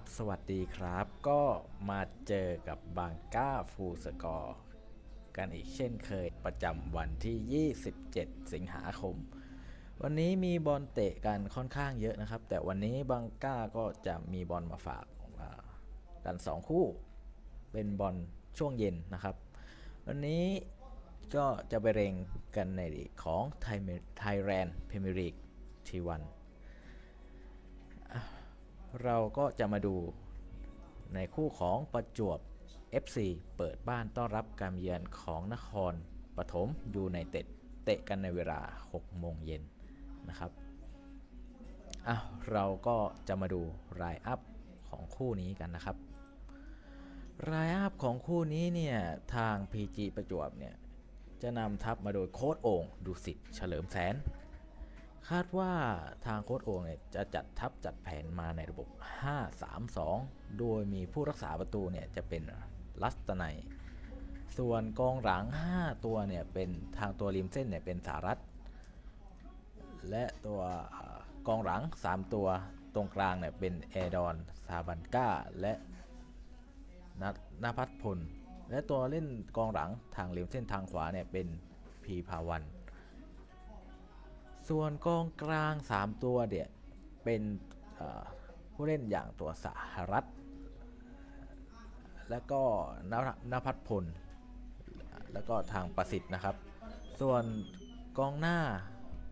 บสวัสดีครับ ก็มาเจอกับบางก้าฟูสกอร์กันอีกเช่นเคยประจำวันที่ 27 สิงหาคม วันนี้มีบอลเตะกันค่อนข้างเยอะนะครับ แต่วันนี้บางก้าก็จะมีบอลมาฝากกัน 2 คู่ เป็นบอลช่วงเย็นนะครับ วันนี้ก็จะไปเร่งกันในของไทยไทยแลนด์พรีเมียร์ลีกทีวัน เราก็จะมาดูในคู่ของประจวบ FC เปิดบ้านต้อนรับการเยือนของนครปฐมยูไนเต็ดเตะกันในเวลา 6 โมงเย็นนะครับอะเราก็จะมาดูรายอัพของคู่นี้กันนะครับ รายอัพของคู่นี้เนี่ย ทาง PG ประจวบเนี่ย จะนำทัพมาโดยโค้ดโอ่งดุสิตเฉลิมแสน คาดว่าทางโค้ดโอ่งเนี่ยจะจัดทัพจัดแผนมาในระบบ 5-3-2 โดยมีผู้รักษาประตูเนี่ยจะเป็นลัสตนัยส่วนกองหลัง 5 ตัวเนี่ยเป็นทางตัวริมเส้นเนี่ยเป็นสารัตและตัวกองหลัง 3 ตัวตรงกลางเนี่ยเป็นแอร์ดอนซาบันกาและนนภัทพล และตัวเล่นกองหลังทางริมเส้นทางขวาเนี่ยเป็นพีพาวัน ส่วนกองกลาง 3 ตัวเนี่ยเป็นผู้เล่นอย่างตัวสหรัฐ และก็นนภัทรพล แล้วก็ทางประสิทธิ์นะครับ ส่วนกองหน้า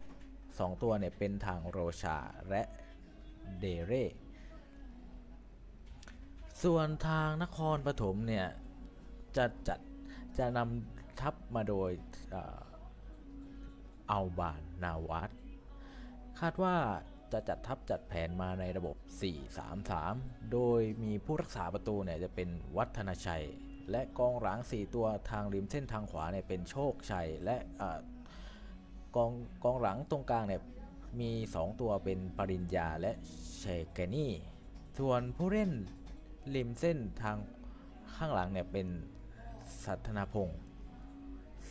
2 ตัวเนี่ยเป็นทางโรชาและเดเร่ส่วนทางนครปฐมเนี่ยจะจัดจะนำทัพมาโดย อัลบานนาวัตคาดว่าจะจัดทัพจัดแผนมาในระบบ 4-3-3 โดยมีผู้รักษาประตูเนี่ยจะเป็นวัฒนชัย และกองหลัง 4 ตัวทางริมเส้นทางขวาเนี่ยเป็นโชคชัย และอกองกองหลังตรงกลางเนี่ยมี 2 ตัวเป็นปริญญาและเชเกนี่ ส่วนผู้เล่นริมเส้นทางข้างหลังเนี่ยเป็นสัทนาพงศ์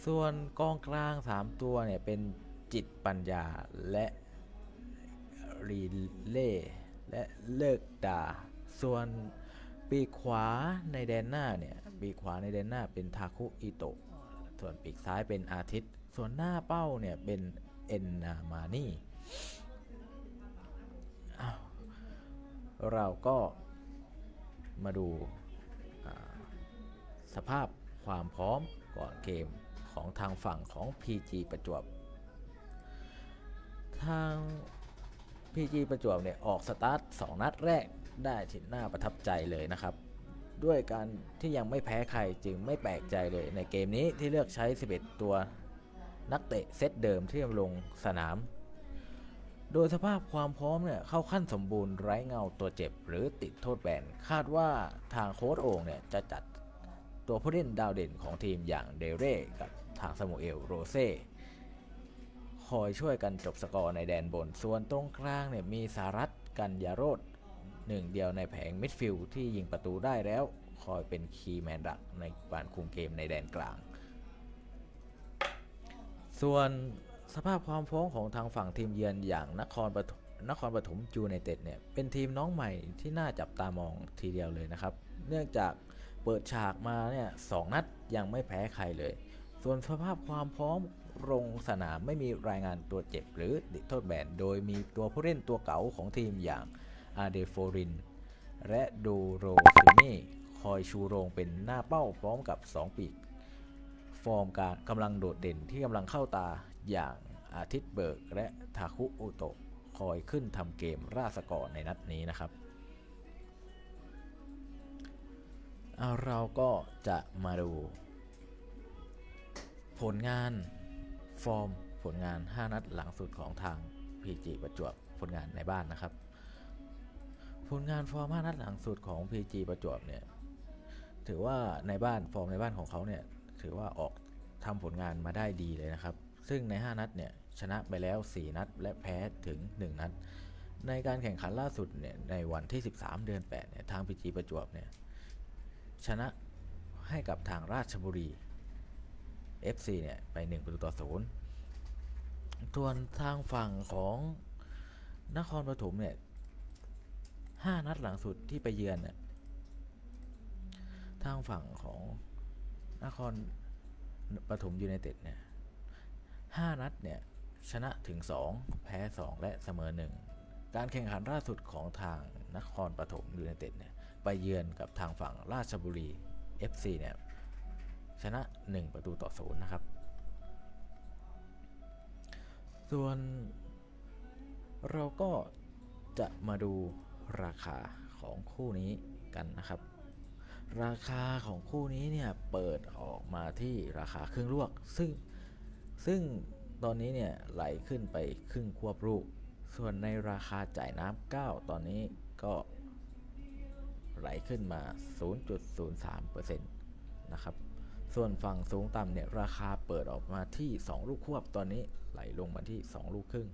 ส่วนกองกลาง 3 ตัวเนี่ยเป็นจิตปัญญาและรีเล่และเลิกดา ส่วนปีกขวาในแดนหน้าเนี่ยปีกขวาในแดนหน้าเป็นทาคุอิโตะส่วนปีกซ้ายเป็นอาทิตย์ ส่วนหน้าเป้าเนี่ยเป็นเอ็นนามานี่เราก็มาดูสภาพความพร้อมก่อนเกม ของทางฝั่งของ PG ประจวบ ทาง PG ประจวบเนี่ยออกสตาร์ท2นัดแรกได้ที่น่าประทับใจเลยนะครับ ด้วยการที่ยังไม่แพ้ใครจึงไม่แปลกใจเลยในเกมนี้ที่เลือกใช้ 11 ตัวนักเตะเซตเดิมที่ลงสนาม โดยสภาพความพร้อมเนี่ยเข้าขั้นสมบูรณ์ไร้เงาตัวเจ็บ หรือติดโทษแบน คาดว่าทางโค้ชโอ่งเนี่ยจะจัดตัวผู้เล่นดาวเด่นของทีมอย่างเดเร่กับ ทางสมูเอลโรเซ่คอยช่วยกันจบสกอร์ในแดนบน ส่วนตรงกลางเนี่ยมีสารัตกันยาโรดหนึ่งเดียวในแผงมิดฟิลด์ที่ยิงประตูได้แล้ว คอยเป็นคีย์แมนหลักในการคุมเกมในแดนกลาง ส่วนสภาพความพร้อมของทางฝั่งทีมเยือนอย่างนครปฐมนครปฐมยูไนเต็ดเนี่ยเป็นทีมน้องใหม่ที่น่าจับตามองทีเดียวเลยนะครับ เนื่องจากเปิดฉากมาเนี่ยสองนัดยังไม่แพ้ใครเลย ส่วนสภาพความพร้อมลงสนามไม่มีรายงานตัวเจ็บหรือติดโทษแบนโดยมีตัวผู้เล่นตัวเก่าของทีมอย่างอาเดโฟริน และดูโรซินี่คอยชูโรงเป็นหน้าเป้าพร้อมกับ 2 ปีก ฟอร์มการกำลังโดดเด่นที่กำลังเข้าตาอย่างอาทิตย์เบิร์กและทาคุอุโตะคอยขึ้นทำเกมราสกอร์ในนัดนี้นะครับเอาเราก็จะมาดู ผลงานฟอร์มผลงาน 5 นัดหลังสุดของทาง PG ประจวบผลงานในบ้านนะครับ ผลงานฟอร์ม 5 นัดหลังสุดของ PG ประจวบเนี่ยถือว่าในบ้านฟอร์มในบ้านของเขาเนี่ยถือว่าออกทำผลงานมาได้ดีเลยนะครับ ซึ่งใน 5 นัดเนี่ยชนะไปแล้ว 4 นัด และแพ้ถึง 1 นัด ในการแข่งขันล่าสุดเนี่ยในวันที่ 13 เดือน8เนี่ยทาง PG ประจวบเนี่ยชนะให้กับทางราชบุรี FC เนี่ยไป1ประตูต่อศูนย์ส่วนทางฝั่งของนครปฐมเนี่ย5นัดหลังสุดที่ไปเยือนเนี่ยทางฝั่งของนครปฐมยูไนเต็ดเนี่ย5นัดเนี่ยชนะถึง 2 แพ้ 2 และเสมอ 1 การแข่งขันล่าสุดของทางนครปฐมยูไนเต็ดเนี่ยไปเยือนกับทางฝั่งราชบุรี FC เนี่ย ชนะ 1 ประตูต่อศูนย์นะครับ ส่วนเราก็จะมาดูราคาของคู่นี้กันนะครับ ราคาของคู่นี้เนี่ยเปิดออกมาที่ราคาครึ่งลวก ซึ่งซึ่งตอนนี้เนี่ยไหลขึ้นไปครึ่งควบลูก ส่วนในราคาจ่ายน้ำ9ตอนนี้ก็ไหลขึ้นมา 0.03%นะครับ ส่วนฝั่งสูงต่ำเนี่ยราคาเปิดออกมาที่ 2 ลูกควบตอนนี้ไหลลงมาที่ 2 ลูกครึ่ง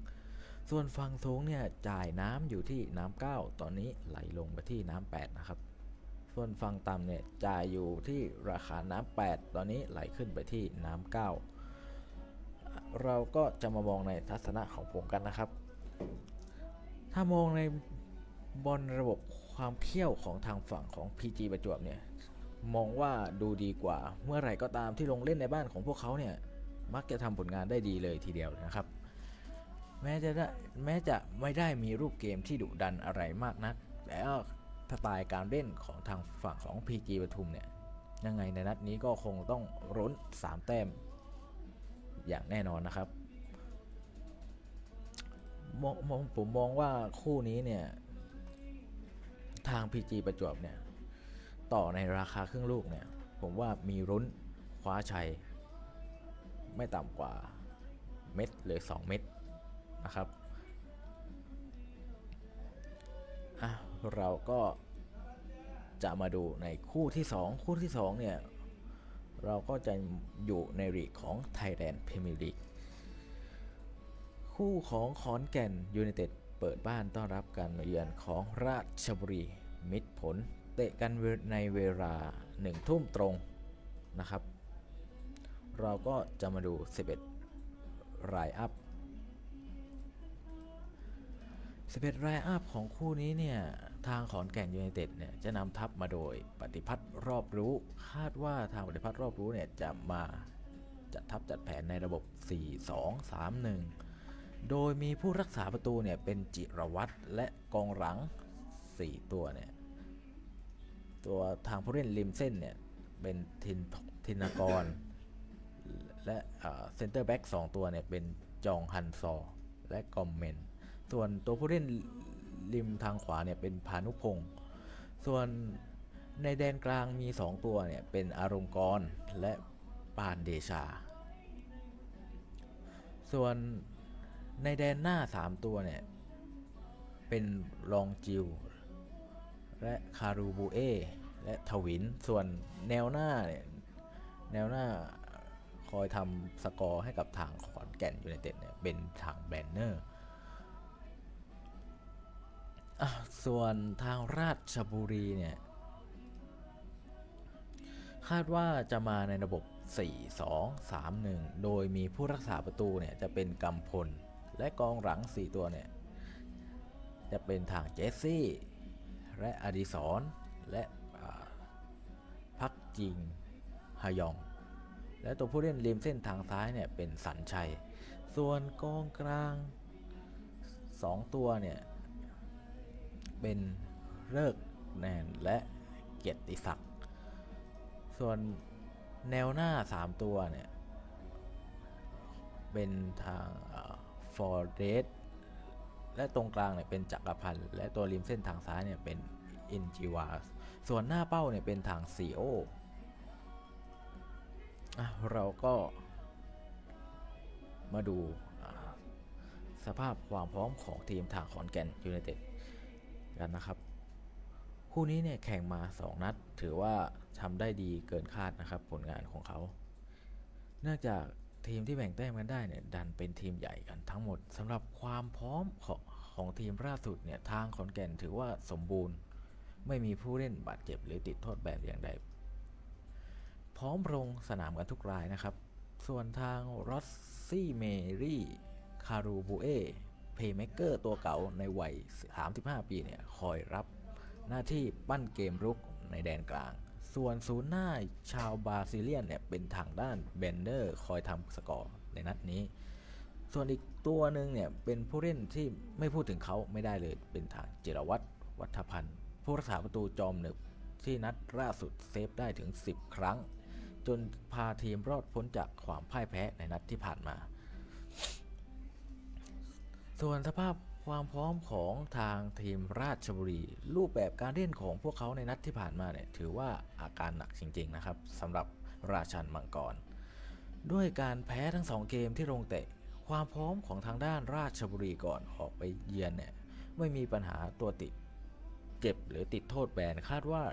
ส่วนฝั่งสูงเนี่ยจ่ายน้ำอยู่ที่น้ำ9ตอนนี้ไหลลงมาที่น้ำ8นะครับ ส่วนฝั่งต่ำเนี่ยจ่ายอยู่ที่ราคาน้ำ8ตอนนี้ไหลขึ้นไปที่น้ำ9เราก็จะมามองในทัศนะของผมกันนะครับ ถ้ามองในบอลระบบความเขี้ยวของทางฝั่งของ PG ประจวบเนี่ย มองว่าดูดีกว่า เมื่อไหร่ก็ตามที่ลงเล่นในบ้านของพวกเขาเนี่ยมักจะทำผลงานได้ดีเลยทีเดียวนะครับ แม้จะได้แม้จะไม่ได้มีรูปเกมที่ดุดันอะไรมากนัก แต่สไตล์การเล่นของทางฝั่งของ PG ปทุมเนี่ยยังไงในนัดนี้ก็คงต้องรุ้น 3 แต้มอย่างแน่นอนนะครับมองมองผมมองว่าคู่นี้เนี่ย ทาง PG ประจวบเนี่ย ต่อในราคาครึ่งลูกเนี่ย ผมว่ามีรุ้นคว้าชัย ไม่ต่ำกว่าเม็ดหรือ 2 เม็ดนะครับอะเราก็จะมาดูในคู่ที่ 2 คู่ที่ 2 เนี่ย เราก็จะอยู่ในลีกของ Thailand Premier League คู่ของขอนแก่นยูไนเต็ดเปิดบ้านต้อนรับการมาเยือนของราชบุรีมิตรผล เตะกันในเวลา1ทุ่มตรงนะครับ เราก็จะมาดู 11รายอัพ11รายอัพของคู่นี้เนี่ย ทางขอนแก่นยูไนเต็ดเนี่ยจะนำทัพมาโดยปฏิพัฒน์รอบรู้ คาดว่าทางปฏิพัฒน์รอบรู้เนี่ยจะมาจัดทัพจัดแผนในระบบ 4-2-3-1 โดยมีผู้รักษาประตูเนี่ยเป็นจิรวัตรและกองหลัง 4 ตัวเนี่ย ตัวทางผู้เล่นริมเส้นเนี่ยเป็นทินทินากร และเซนเตอร์แบ็กสองตัวเนี่ยเป็นจองฮันซอ และกอมเมน ส่วนตัวผู้เล่นริมทางขวาเนี่ยเป็นพานุพงศ์ส่วนในแดนกลางมี 2 ตัวเนี่ยเป็นอารมกรและปานเดชา ส่วนในแดนหน้า 3 ตัวเนี่ยเป็นลองจิว และคารูบูเอและทวิน ส่วนแนวหน้าเนี่ยแนวหน้าคอยทำสกอร์ให้กับทางขอนแก่นยูไนเต็ดเนี่ยเป็นทางแบนเนอร์อส่วนทางราชบุรีเนี่ยคาดว่าจะมาในระบบ 4-2-3-1 โดยมีผู้รักษาประตูเนี่ยจะเป็นกำพล และกองหลัง 4 ตัวเนี่ยจะเป็นทางเจสซี่ และอดิศรและพักจิงฮยอง และตัวผู้เล่นริมเส้นทางซ้ายเนี่ยเป็นสันชัย ส่วนกองกลาง 2 ตัวเนี่ยเป็นเลิกแนนและเกียรติศักดิ์ ส่วนแนวหน้า 3 ตัวเนี่ยเป็นทางฟอร์เรส และตรงกลางเนี่ยเป็นจักรพันธ์และตัวริมเส้นทางซ้ายเนี่ยเป็นอินจิวาสส่วนหน้าเป้าเนี่ยเป็นทางซีโออะเราก็มาดูสภาพความพร้อมของทีมทางขอนแก่นยูไนเต็ดกันนะครับ คู่นี้เนี่ยแข่งมา 2 นัด ถือว่าทำได้ดีเกินคาดนะครับผลงานของเขา เนื่องจาก ทีมที่แบ่งแต้มกันได้เนี่ยดันเป็นทีมใหญ่กันทั้งหมดสำหรับความพร้อมของของทีมล่าสุดเนี่ยทางขอนแก่นถือว่าสมบูรณ์ ไม่มีผู้เล่นบาดเจ็บหรือติดโทษแบบอย่างใด พร้อมลงสนามกันทุกรายนะครับ ส่วนทางรอสซี่เมรี่คารูบูเอเพย์เมเกอร์ตัวเก่าในวัย 35 ปีเนี่ยคอยรับหน้าที่ปั้นเกมรุกในแดนกลาง ส่วนศูนย์หน้าชาวบราซิเลียนเนี่ยเป็นทางด้านเบนเดอร์คอยทำสกอร์ในนัดนี้ ส่วนอีกตัวหนึ่งเนี่ยเป็นผู้เล่นที่ไม่พูดถึงเขาไม่ได้เลยเป็นทางจิรวัตรวัฒพันธ์ผู้รักษาประตูจอมหนึบที่นัดล่าสุดเซฟได้ถึง 10 ครั้ง จนพาทีมรอดพ้นจากความพ่ายแพ้ในนัดที่ผ่านมา ส่วนสภาพ ความพร้อมของทางทีมราชบุรี รูปแบบการเล่นของพวกเขาในนัดที่ผ่านมาเนี่ยถือว่าอาการหนักจริงๆนะครับสำหรับราชันมังกร ด้วยการแพ้ทั้งสองเกมที่ลงเตะ ความพร้อมของทางด้านราชบุรีก่อนออกไปเยือนเนี่ยไม่มีปัญหาตัวติดเจ็บหรือติดโทษแบนคาดว่า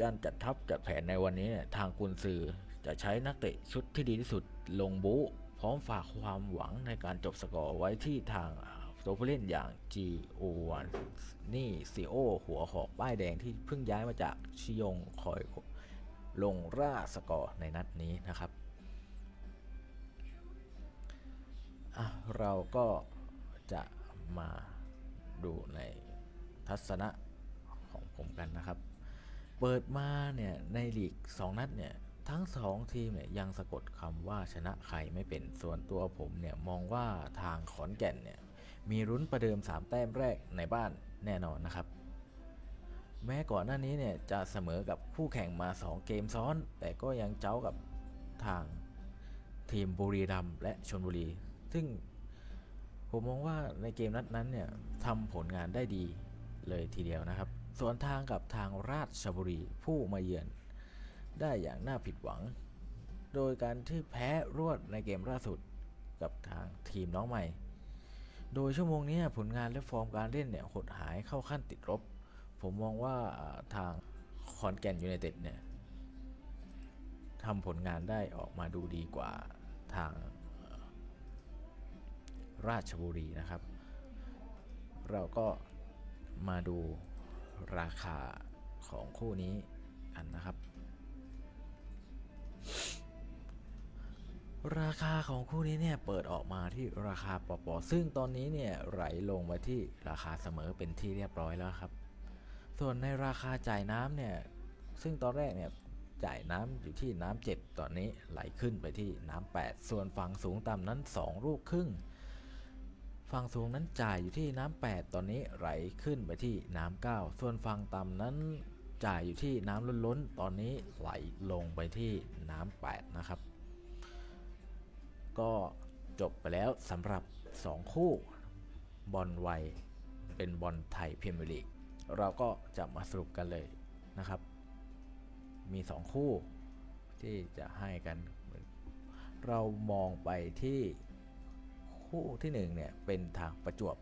การจัดทัพจัดแผนในวันนี้เนี่ยทางกุนซือจะใช้นักเตะชุดที่ดีที่สุดลงบู๊ พร้อมฝากความหวังในการจบสกอร์ไว้ที่ทางตัวผู้เล่นอย่าง G01 นี่ซีโอหัวหอกป้ายแดงที่เพิ่งย้ายมาจากชิยงคอยลงร่าสกอร์ในนัดนี้นะครับ เราก็จะมาดูในทัศนะของผมกันนะครับ เปิดมาเนี่ยในลีก 2 นัดเนี่ย ทั้ง2ทีมเนี่ยยังสะกดคำว่าชนะใครไม่เป็นส่วนตัวผมเนี่ยมองว่าทางขอนแก่นเนี่ยมีรุ้นประเดิม 3 แต้มแรกในบ้านแน่นอนนะครับ แม้ก่อนหน้านี้เนี่ยจะเสมอกับคู่แข่งมา 2 เกมซ้อน แต่ก็ยังเจ้ากับทางทีมบุรีรัมย์และชนบุรี ซึ่งผมมองว่าในเกมนัดนั้นเนี่ยทำผลงานได้ดีเลยทีเดียวนะครับส่วนทางกับทางราชบุรีผู้มาเยือน ได้อย่างน่าผิดหวัง โดยการที่แพ้รวดในเกมล่าสุดกับทางทีมน้องใหม่ โดยชั่วโมงนี้ผลงานและฟอร์มการเล่นเนี่ยหดหายเข้าขั้นติดลบ ผมมองว่าทางคอนแก่นยูไนเต็ดเนี่ยทำผลงานได้ออกมาดูดีกว่าทางราชบุรีนะครับ เราก็มาดูราคาของคู่นี้กันนะครับ ราคาของคู่นี้เนี่ยเปิดออกมาที่ราคาปอปอซึ่งตอนนี้เนี่ยไหลลงมาที่ราคาเสมอเป็นที่เรียบร้อยแล้วครับ ส่วนในราคาจ่ายน้ำเนี่ยซึ่งตอนแรกเนี่ยจ่ายน้ำอยู่ที่น้ำ7ตอนนี้ไหลขึ้นไปที่น้ำ8ส่วนฝั่งสูงต่ำนั้น 2 ลูกครึ่งฝั่งสูงนั้นจ่ายอยู่ที่น้ำ8ตอนนี้ไหลขึ้นไปที่น้ำ9ส่วนฝั่งต่ำนั้นจ่ายอยู่ที่น้ำล้นๆ ตอนนี้ไหลลงไปที่น้ำ8นะครับ ก็จบไปแล้วสำหรับ 2 คู่บอลไวยเป็นบอลไทยพรีเมียร์ลีกเราก็จะมาสรุปกันเลยนะครับ มี 2 คู่ที่จะให้กัน เรามองไปที่คู่ที่ 1 เนี่ย เป็นทางประจวบ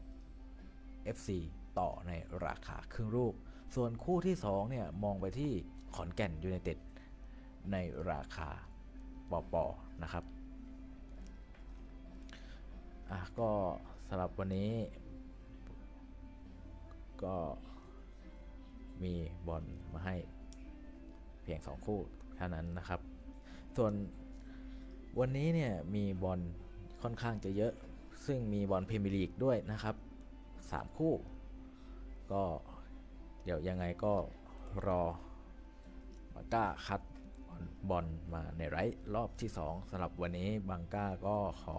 FC ต่อในราคาครึ่งลูกส่วนคู่ที่ 2 เนี่ย มองไปที่ขอนแก่นยูไนเต็ดในราคาปอปอนะครับ อะก็สำหรับวันนี้ ก็มีบอลมาให้เพียง 2 คู่เท่านั้นนะครับ ส่วนวันนี้เนี่ยมีบอลค่อนข้างจะเยอะ ซึ่งมีบอลพรีเมียร์ลีกด้วยนะครับ 3 คู่ ก็เดี๋ยวยังไงก็รอบังก้าคัดบอลมาในไร้รอบที่ 2สำหรับวันนี้บังก้าก็ขอ